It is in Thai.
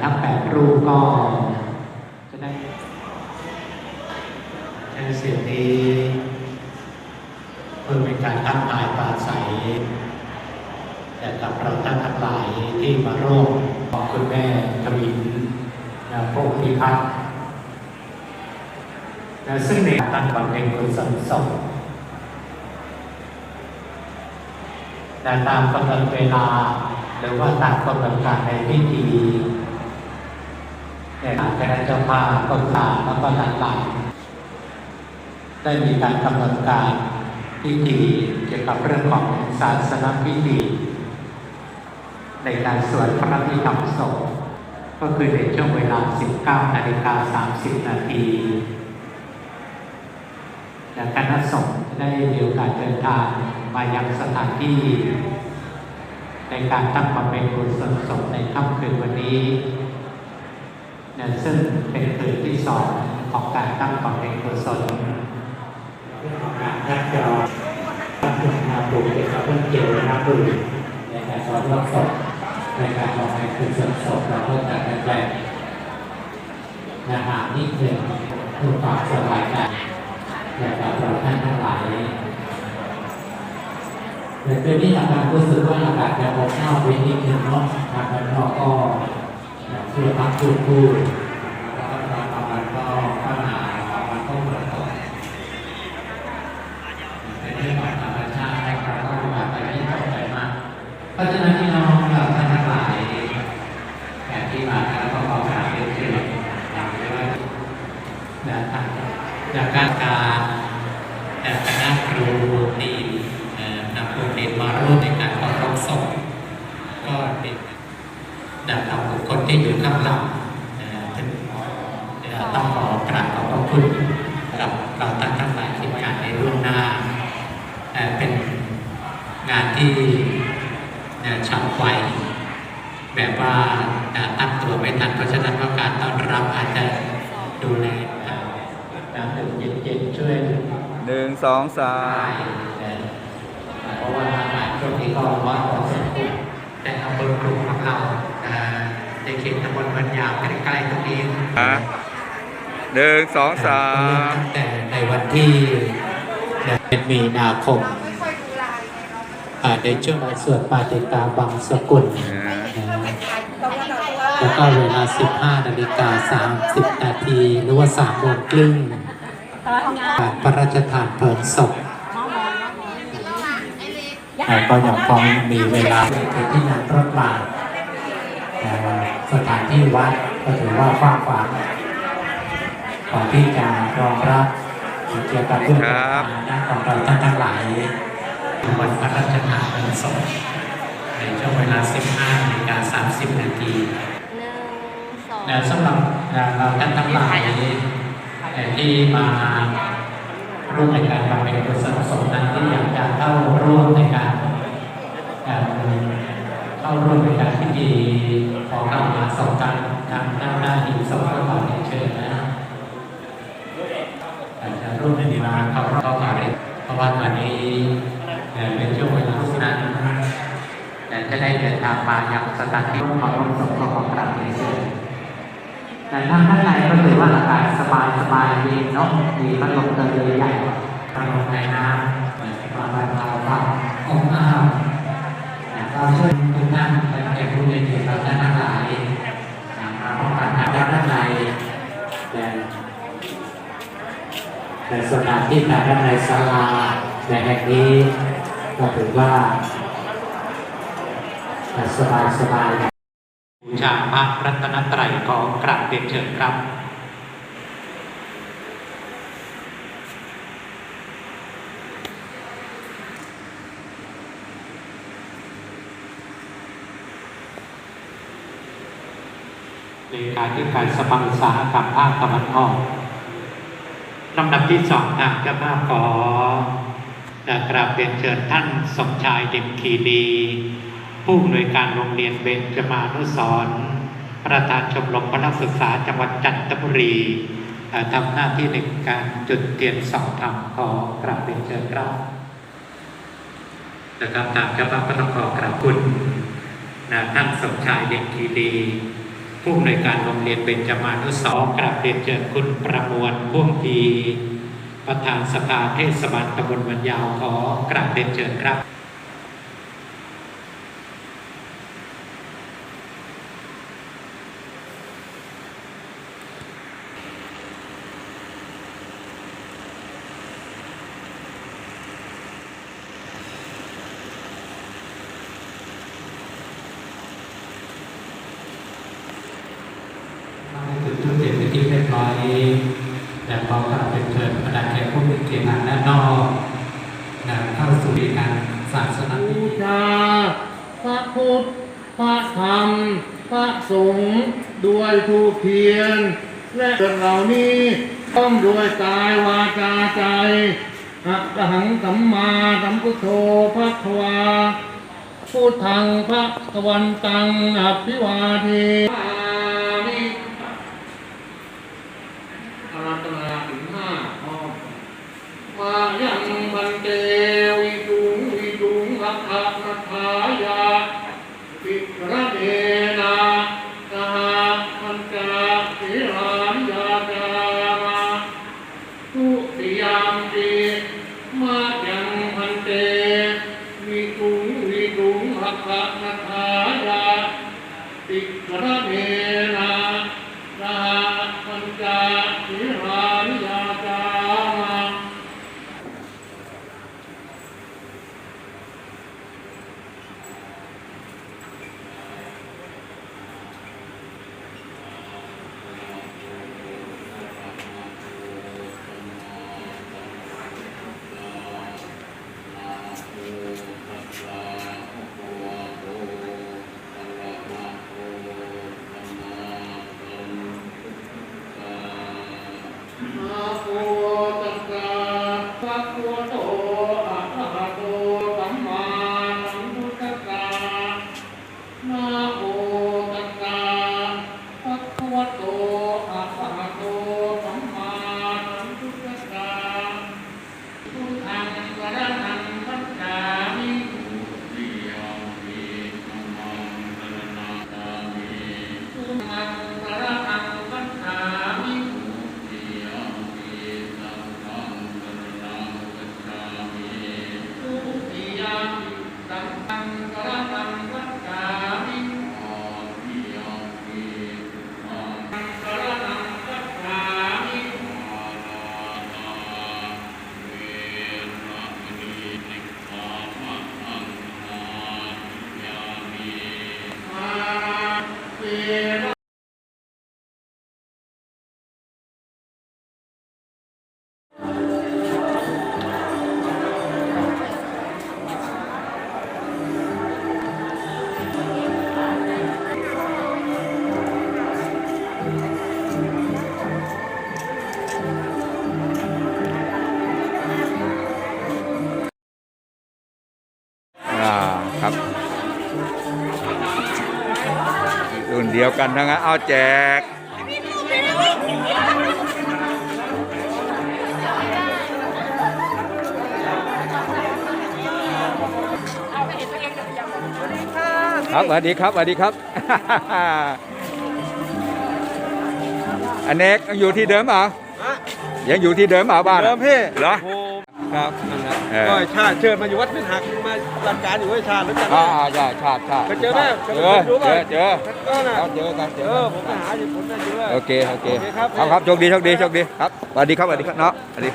ทั้งแปดรูปก็จะได้ใช้เสียงนี้เพื่อเป็นการทักทายปราศัยแต่กับเราท่านทั้งหลายที่มาร่วมขอบคุณแม่ทวินนะพงพิพัฒน์ซึ่งในการบำเพ็ญกุศลศพแต่ตามกำหนดเวลา หรือว่าตามกำหนดการในพิธี เนี่ยทางคณะเจ้าภาพก็ตามแล้วก็หลังได้มีการกำหนดการพิธีเกี่ยวกับเรื่องของศาสนพิธีในการสวดพระพิธรรมศพก็คือในช่วงเวลา 19นาฬิกา30 นาทีและคณะสงฆ์ได้มีโอกาสเดินทางมายังสถานที่ ในการตั้งบำเพ็ญกุศลศพในค่ำคืนวันนี้ นี่ยซึ่งเป็นคืนที่สองของการตั้งบำเพ็ญกุศลเรื่องของการนัดจองตั้งคุณนาบุญเป็นเรื่องเกี่ยวกับบุญในการสอนรับศพในการบำเพ็ญกุศลศพเราเพิ่มจัดแรกๆนะฮะนี่คือผู้ฝากสบายใจและกับเราท่านทั้งหลายแต่เป็นที่ทำงานรู้สึกว่าอากาศจะอบอ้าวไปนิดนึงเนาะทางด้านนอกก็ ช่วยพักพูดพูดแล้วก็ตอนกลางวันก็ก็หนาวกลางวันก็เหมือนกันเป็นเรื่องของธรรมชาตินะครับก็ผ่านไปที่ตกใจมากเพราะฉะนั้นพี่น้องเราท่านทั้งหลายแขกที่มาแล้วก็ขอกราบเรียนเชิญตามด้วยนะครับจากการการแต่คณะครูดีเอ่อนำครูเรียนมาร่วมในการเคารพศพก็เป็นดับเราบุคคลที่อยู่ข้างหลังเอ่อถึงเอ่อ ต้องขอกราบขอบพระคุณกับเราท่านทั้งหลายที่มาในร่วงหน้าเป็นงานที่ฉับไวแบบว่าตั้งตัวไม่ทันเพราะฉะนั้นว่าการต้อนรับอาจจะดูแลน้ำดื่มเย็นๆช่วยหนึ่งสองสามเพราะว่าอาหารช่วงนี้ก็ร้อนพอสมควรแต่อำเภอกรุงของเราในเขตตำบลบันยาวใกล้ๆตรงนี้ หนึ่งสองสามตั้งแต่ในวันที่เป็นมีนาคมในช่วงวันสวดปาติกาบังสกุลแล้วก็เวลา 15 นาฬิกา 30 นาทีหรือว่า3โมงครึ่งการพระราชทานเพลิงศพอ่าก็ยังพอมีเวลาไปที่นั่งรถมาสถานที่วัดก็ถือว่าฟ้างขวาง ก่อนที่จะรองรับเกี่ยวกับเรื่องของฐานะของเราท่านทั้งหลายวันพระราชทานเพลิงศพในช่วงเวลา 15นาฬิกา30 นาทีหนึ่งสองและสำหรับเราท่านทั้งหลายที่มาร่วมในการบำเพ็ญกุศลศพนั้นที่อยากจะเข้าร่วมในการเอ่อเข้าร่วมในการพิธีขอกล่าวมาศพกันทางด้านหน้าหินศพก็ขอเรียนเชิญนะอา จะร่วมในมาเข้าร่วมก็ขอเรียเพราะว่าตอนนี้เป็นช่วงเวลาที่นั้นจะได้เดินทางมายังสถานที่ขอร่วมศพก็ของกราบเรียนเชิญแต่ถ้าข้างในก็ถือว่าอากาศสบายสบายดีเนาะมีพัดลมเตยใหญ่พัดลมในน้ำมาบรรเทาความอบอ้าวเราช่วยทุกท่านเป็นแขกผู้มีเกียรติเราท่านทั้งหลายมาพบกันทางด้านในแต่ ในสถานที่ทางด้านในศาลาในแห่งนี้ก็ถือว่าสบายสบายบูชาพระรัตนตรัยของกราบเรียนเชิญครับเลขาธิการสภาอุตสากรรมภาคตะวันออก ลำดับที่สองทางเจ้าภาพขอกราบเรียนเชิญท่านสมชายเด็มคีรีผู้อำนวยการโรงเรียนเบญจมานุสรประธานชมรมพนักศึกษาจังหวัดจันทบุรีทำหน้าที่ในการจุดเทียนสองธรรมขอกราบเรียนเชิญครับนะครับทางเจ้าภาพก็ต้องขอกราบคุณนะท่านสมชายเด็กคีรี ผู้อำนวยการโรงเรียนเบญจมานุสรณ์กราบเรียนเชิญคุณประมวลพ่วงพีประธานสภาเทศบาลตำบลวันยาวขอกราบเรียนเชิญครับ ให้จุดทุกเจ็ดเป็นที่เรียบร้อยแต่พอกลับเป็นเชิญบรรดาแขกผู้มีเกียรติทางด้านนอกนะเข้าสู่การศาสนาพิบูธีชาพระพุทธพระธรรมพระสงฆ์ด้วยทูเทียน และเรื่องเหล่านี้ต้องด้วยกายวาจาใจอะระหังสัมมาสัมพุทโธพระควาพุทธังพระกวันตังอภิวาเทอามิอาราธนาถึงห้าข้อ มายังบันเตวิจุงวิจุ งรักขายาปิระเดนะสหปัญจสิรานยาจามาทุติยามปีมายังพันเตวิจุงวิจุงรักขะนัทายาปิรเดนะ กันทั้งนั้นเอาแจก ครับสวัสดีครับสวัสดีครับ อันเนกยังอยู่ที่เดิมเปล่ายังอยู่ที่เดิมเปล่าบ้านเดิมพี่เหรอโอ้โหครับนั่นแหละเออ ก็ชาติเชิญมาอยู่วัดเป็นหักมาหลักการอยู่ให้ชาติรู้จักไหมอ่าอ่าใช่ชาติชาติเคยเจอไหมเจเคอยดูเจป่ะอเจอก็น่ะครับเจอกันเจเอออกันผมไปหาอยู่ผมน่าอยู่ด้วยโอเคโอเคโอเคครับครับครับโชคดีโชคดีโชคดีครับสวัสดีครับสวัสดีครับเนาะสวัสดี